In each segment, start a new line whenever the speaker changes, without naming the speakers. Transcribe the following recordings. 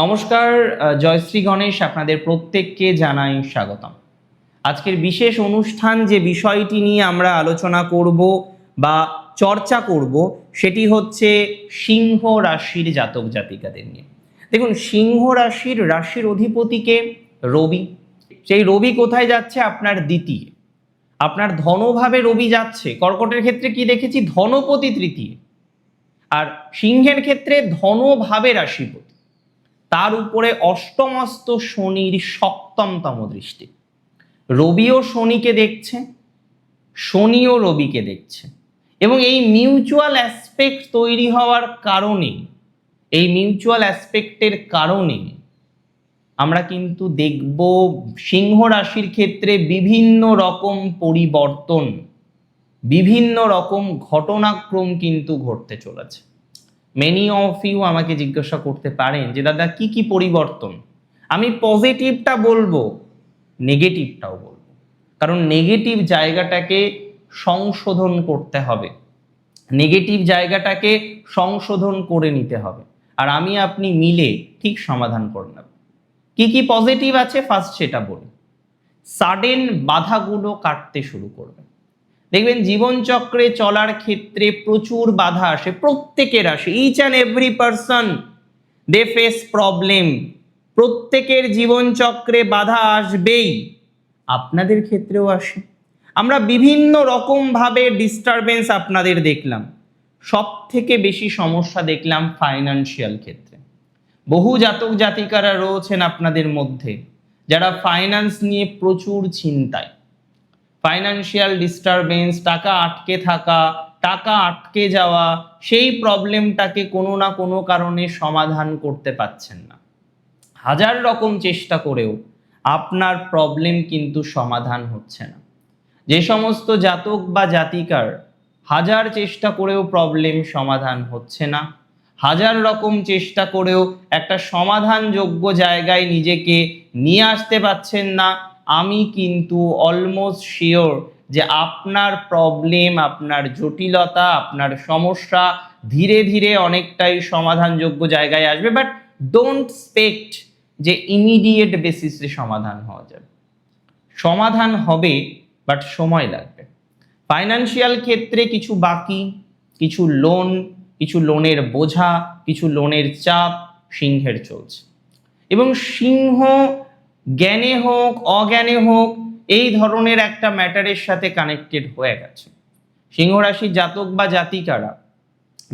নমস্কার জয়শ্রী গণেশ আপনাদের প্রত্যেককে জানাই স্বাগতম। আজকের বিশেষ অনুষ্ঠান যে বিষয়টি নিয়ে আমরা আলোচনা করব বা চর্চা করব, সেটি হচ্ছে সিংহ রাশির জাতক জাতিকাদের নিয়ে। দেখুন, সিংহ রাশির রাশির অধিপতিকে রবি। সেই রবি কোথায় যাচ্ছে? আপনার দ্বিতীয়। আপনার ধনভাবে রবি যাচ্ছে। কর্কটের ক্ষেত্রে কি দেখেছি? ধনপতি তৃতীয়। আর সিংহের ক্ষেত্রে ধনভাবে রাশিপতি। তার উপরে অষ্টমস্ত শনির সপ্তমতম দৃষ্টি। রবিও শনিকে দেখছে, শনিও রবিকে দেখছে। এবং এই মিউচুয়াল অ্যাসপেক্ট তৈরি হওয়ার কারণে, এই মিউচুয়াল অ্যাসপেক্টের কারণে আমরা কিন্তু দেখব সিংহ রাশির ক্ষেত্রে বিভিন্ন রকম পরিবর্তন, বিভিন্ন রকম ঘটনাক্রম কিন্তু ঘটতে চলেছে। মেনি অফ ইউ আমাকে জিজ্ঞাসা করতে পারেন যে, দাদা, কি কি পরিবর্তন? আমি পজিটিভটা বলব নেগেটিভটাও বলব। কারণ নেগেটিভ জায়গাটাকে সংশোধন করতে হবে। নেগেটিভ জায়গাটাকে সংশোধন করে নিতে হবে। আর আমি আপনি মিলে ঠিক সমাধান করে নেব। কি কি পজিটিভ আছে? ফার্স্ট সেটা বলি। সাডেন বাধাগুলো কাটতে শুরু করবে। দেখবেন জীবনচক্রে চলার ক্ষেত্রে প্রচুর বাধা আসে, প্রত্যেকের আসে each and every person they face problem প্রত্যেকের জীবনচক্রে বাধা আসবেই, আপনাদের ক্ষেত্রেও আসে। আমরা বিভিন্ন রকমভাবে ডিস্টারবেন্স আপনাদের দেখলাম। সব থেকে বেশি সমস্যা দেখলাম ফাইনান্সিয়াল ক্ষেত্রে। বহু জাতক জাতিকারা রয়েছেন আপনাদের মধ্যে, যারা ফাইন্যান্স নিয়ে প্রচুর চিন্তায়। ফাইনান্সিয়াল ডিস্টারবেন্স টাকা আটকে থাকা, টাকা আটকে যাওয়া, সেই প্রবলেমটাকে কোনো না কোনো কারণে সমাধান করতে পারছেন না। হাজার রকম চেষ্টা করেও আপনার প্রবলেম কিন্তু সমাধান হচ্ছে না। যে সমস্ত জাতক বা জাতিকার হাজার চেষ্টা করেও প্রবলেম সমাধান হচ্ছে না। হাজার রকম চেষ্টা করেও একটা সমাধানযোগ্য জায়গায় নিজেকে নিয়ে আসতে পারছেন না। আমি কিন্তু অলমোস্ট শিওর যে আপনার প্রবলেম আপনার জটিলতা, আপনার সমস্যা ধীরে ধীরে অনেকটাই সমাধানযোগ্য জায়গায় আসবে। বাট ডোন্ট স্পেক্ট যে ইমিডিয়েট বেসিসে সমাধান হওয়া যাবে। সমাধান হবে বাট সময় লাগবে। ফাইনান্সিয়াল ক্ষেত্রে কিছু বাকি, কিছু লোন কিছু লোনের বোঝা, কিছু লোনের চাপ, সিংহের চলছে। এবং সিংহ জ্ঞানে হোক, অজ্ঞানে হোক, এই ধরনের একটা ম্যাটারের সাথে কানেক্টেড হয়ে গেছে। সিংহ রাশির জাতক বা জাতিকারা,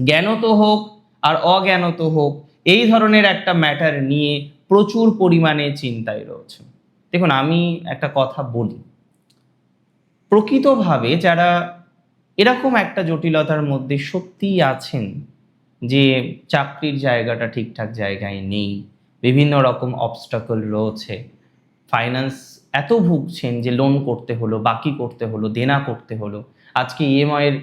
জ্ঞানত হোক আর অজ্ঞানত হোক, এই ধরনের একটা ম্যাটার নিয়ে প্রচুর পরিমাণে চিন্তায় রয়েছে। দেখুন, আমি একটা কথা বলি। প্রকৃতভাবে যারা এরকম একটা জটিলতার মধ্যে সত্যিই আছেন যে চাকরির জায়গাটা ঠিকঠাক জায়গায় নেই, বিভিন্ন রকম অবস্টাকল রয়েছে ফাইন্যান্স এত ভুগছেন যে লোন করতে হলো, বাকি করতে হলো, দেনা করতে হলো, আজকে ইএমআইয়ের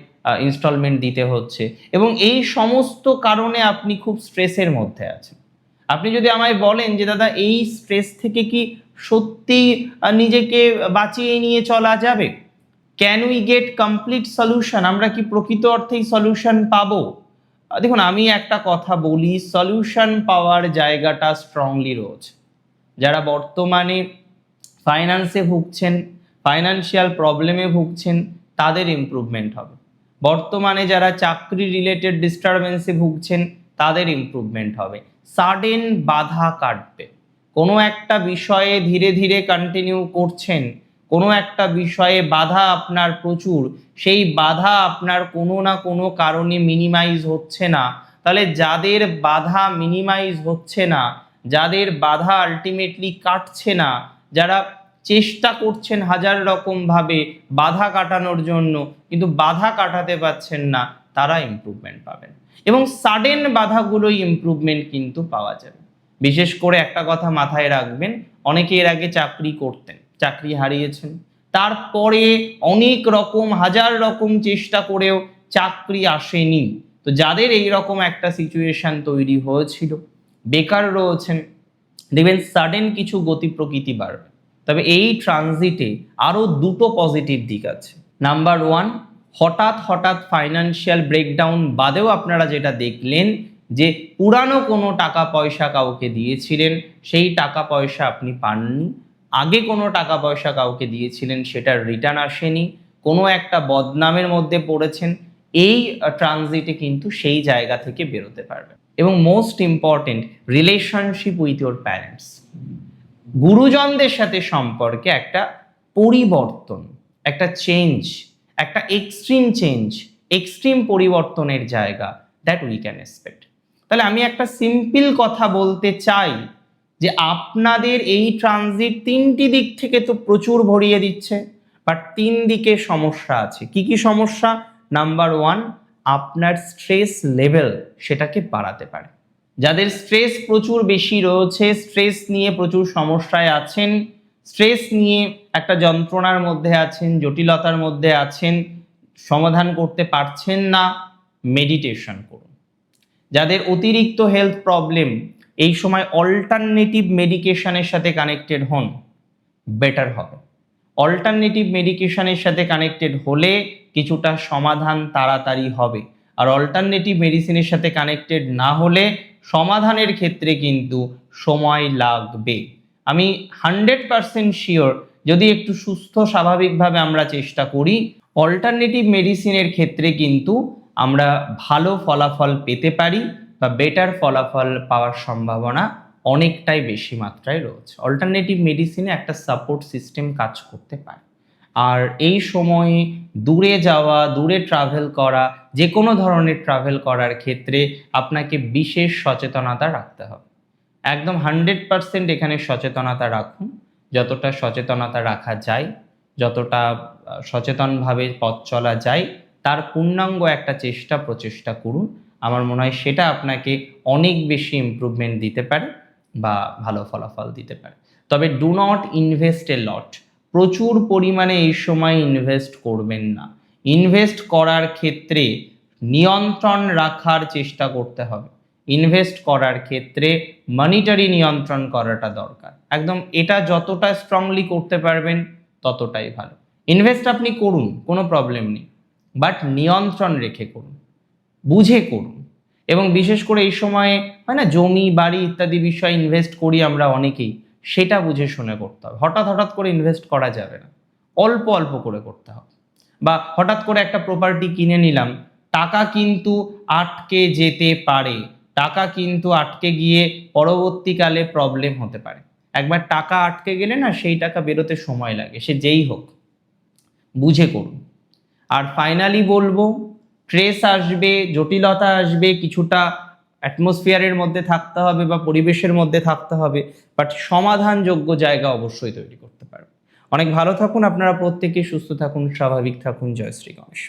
ইনস্টলমেন্ট দিতে হচ্ছে এবং এই সমস্ত কারণে আপনি খুব স্ট্রেসের মধ্যে আছেন। আপনি যদি আমায় বলেন যে, দাদা, এই স্ট্রেস থেকে কি সত্যি নিজেকে বাঁচিয়ে নিয়ে চলা যাবে? Can we get complete solution আমরা কি প্রকৃত অর্থেই সলিউশন পাবো? দেখুন, আমি একটা কথা বলি সলিউশন পাওয়ার জায়গাটা স্ট্রংলি রয়েছে। যারা বর্তমানে ফাইন্যান্সে ভুগছেন ফাইনান্সিয়াল প্রবলেমে ভুগছেন, তাদের ইমপ্রুভমেন্ট হবে। বর্তমানে যারা চাকরি রিলেটেড ডিস্টারবেন্সে ভুগছেন, তাদের ইমপ্রুভমেন্ট হবে। সাডেন বাধা কাটবে। কোনো একটা বিষয়ে ধীরে ধীরে কন্টিনিউ করছেন, কোনো একটা বিষয়ে বাধা আপনার প্রচুর, সেই বাধা আপনার কোনো না কোনো কারণে মিনিমাইজ হচ্ছে না। তাহলে যাদের বাধা মিনিমাইজ হচ্ছে না যাদের বাধা আলটিমেটলি কাটছে না, যারা চেষ্টা করছেন হাজার রকম ভাবে বাধা কাটানোর জন্য, কিন্তু বাধা কাটাতে পারছেন না, তারা ইমপ্রুভমেন্ট পাবেন। এবং সাডেন বাধাগুলোই ইমপ্রুভমেন্ট কিন্তু পাওয়া যাবে। বিশেষ করে একটা কথা মাথায় রাখবেন, অনেকে এর আগে চাকরি করতেন, চাকরি হারিয়েছেন। তারপরে অনেক রকম, হাজার রকম চেষ্টা করেও চাকরি আসেনি। তো যাদের এই রকম একটা সিচুয়েশন তৈরি হয়েছিল বেকার রয়েছেন, দেখবেন সাডেন কিছু গতি প্রকৃতি বাড়বে। তবে এই ট্রানজিটে আরও দুটো পজিটিভ দিক আছে। নাম্বার ওয়ান হঠাৎ হঠাৎ ফাইনান্সিয়াল ব্রেকডাউন বাদেও আপনারা যেটা দেখলেন যে পুরানো কোনো টাকা পয়সা কাউকে দিয়েছিলেন, সেই টাকা পয়সা আপনি পাননি। আগে কোনো টাকা পয়সা কাউকে দিয়েছিলেন, সেটার রিটার্ন আসেনি। কোনো একটা বদনামের মধ্যে পড়েছেন, এই ট্রানজিটে কিন্তু সেই জায়গা থেকে বেরোতে পারবেন। এবং most important relationship with your parents গুরুজনদের সাথে সম্পর্কে একটা পরিবর্তন, একটা চেঞ্জ একটা এক্সট্রিম চেঞ্জ এক্সট্রিম পরিবর্তনের জায়গা দ্যাট উই ক্যান এক্সপেক্ট তাহলে আমি একটা সিম্পল কথা বলতে চাই যে আপনাদের এই ট্রানজিট তিনটি দিক থেকে তো প্রচুর ভরিয়ে দিচ্ছে বাট তিন দিকে সমস্যা আছে। কি কি সমস্যা? নাম্বার ওয়ান আপনার স্ট্রেস লেভেল সেটাকে বাড়াতে পারে। যাদের স্ট্রেস প্রচুর বেশি রয়েছে স্ট্রেস নিয়ে প্রচুর সমস্যায় আছেন স্ট্রেস নিয়ে একটা যন্ত্রণার মধ্যে আছেন, জটিলতার মধ্যে আছেন, সমাধান করতে পারছেন না মেডিটেশন করুন। যাদের অতিরিক্ত হেলথ প্রবলেম এই সময় অল্টারনেটিভ মেডিকেশনের সাথে কানেক্টেড হন বেটার হবে। অল্টারনেটিভ মেডিকেশনের সাথে কানেক্টেড হলে কিছুটা সমাধান তাড়াতাড়ি হবে। আর অল্টারনেটিভ মেডিসিনের সাথে কানেক্টেড না হলে সমাধানের ক্ষেত্রে কিন্তু সময় লাগবে। আমি হান্ড্রেড পারসেন্ট শিওর যদি একটু সুস্থ স্বাভাবিকভাবে আমরা চেষ্টা করি অল্টারনেটিভ মেডিসিনের ক্ষেত্রে কিন্তু আমরা ভালো ফলাফল পেতে পারি বা বেটার ফলাফল পাওয়ার সম্ভাবনা অনেকটাই বেশি মাত্রায় রয়েছে। অল্টারনেটিভ মেডিসিনে একটা সাপোর্ট সিস্টেম কাজ করতে পারে। আর এই সময়ে দূরে যাওয়া, দূরে ট্রাভেল করা যে কোনো ধরনের ট্রাভেল করার ক্ষেত্রে আপনাকে বিশেষ সচেতনতা রাখতে হবে। একদম হান্ড্রেড পারসেন্ট এখানে সচেতনতা রাখুন। যতটা সচেতনতা রাখা যায়, যতটা সচেতনভাবে পথ চলা যায়, তার পূর্ণাঙ্গ একটা চেষ্টা, প্রচেষ্টা করুন। আমার মনে হয় সেটা আপনাকে অনেক বেশি ইমপ্রুভমেন্ট দিতে পারে বা ভালো ফলাফল দিতে পারে। তবে do not invest a lot প্রচুর পরিমাণে এই সময় ইনভেস্ট করবেন না। ইনভেস্ট করার ক্ষেত্রে নিয়ন্ত্রণ রাখার চেষ্টা করতে হবে। ইনভেস্ট করার ক্ষেত্রে মনিটারি নিয়ন্ত্রণ করাটা দরকার। একদম এটা যতটা স্ট্রংলি করতে পারবেন ততটাই ভালো। ইনভেস্ট আপনি করুন, কোনো প্রবলেম নেই। বাট নিয়ন্ত্রণ রেখে করুন, বুঝে করুন। এবং বিশেষ করে এই সময়ে, হয় না, জমি, বাড়ি ইত্যাদি বিষয়ে ইনভেস্ট করি আমরা অনেকেই। সেটা বুঝে শুনে করতে হবে। হঠাৎ হঠাৎ করে ইনভেস্ট করা যাবে না। অল্প অল্প করে করতে হবে। বা হঠাৎ করে একটা প্রপার্টি কিনে নিলাম, টাকা কিন্তু আটকে যেতে পারে। টাকা কিন্তু আটকে গিয়ে পরবর্তীকালে প্রবলেম হতে পারে। একবার টাকা আটকে গেলে না সেই টাকা বেরোতে সময় লাগে, সে যেই হোক। বুঝে করুন। আর ফাইনালি বলব ট্রেস আসবে, জটিলতা আসবে, কিছুটা অ্যাটমসফিয়ারের মধ্যে থাকতে হবে বা পরিবেশের মধ্যে থাকতে হবে বাট সমাধানযোগ্য জায়গা অবশ্যই তৈরি করতে পারবে। অনেক ভালো থাকুন, আপনারা প্রত্যেকেই সুস্থ থাকুন, স্বাভাবিক থাকুন। জয় শ্রী গণেশ।